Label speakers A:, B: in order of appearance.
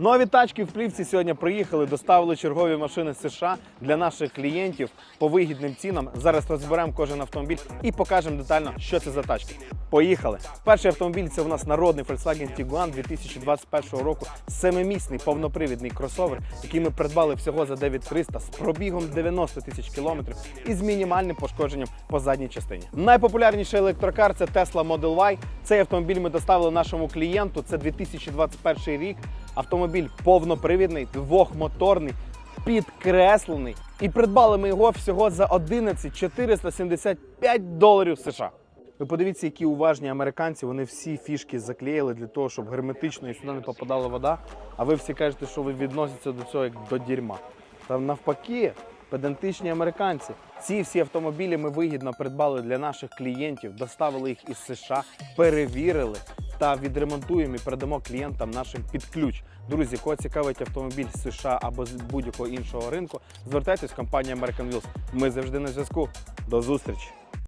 A: Нові тачки в плівці сьогодні приїхали, доставили чергові машини з США для наших клієнтів по вигідним цінам. Зараз розберемо кожен автомобіль і покажемо детально, що це за тачки. Поїхали! Перший автомобіль це у нас народний Volkswagen Tiguan 2021 року. Семимісний повнопривідний кросовер, який ми придбали всього за 9300 з пробігом 90 тисяч кілометрів і з мінімальним пошкодженням по задній частині. Найпопулярніший електрокар це Tesla Model Y. Цей автомобіль ми доставили нашому клієнту. Це 2021 рік. Автомобіль повнопривідний, двохмоторний, підкреслений. І придбали ми його всього за 11 475 доларів США. Ви подивіться, які уважні американці. Вони всі фішки заклеїли для того, щоб герметично і сюди не попадала вода. А ви всі кажете, що ви відноситеся до цього як до дерьма. Та навпаки, педантичні американці. Ці всі автомобілі ми вигідно придбали для наших клієнтів, доставили їх із США, перевірили та відремонтуємо і передамо клієнтам нашим під ключ. Друзі, кого цікавить автомобіль з США або з будь-якого іншого ринку, звертайтесь в компанію American Wheels. Ми завжди на зв'язку. До зустрічі!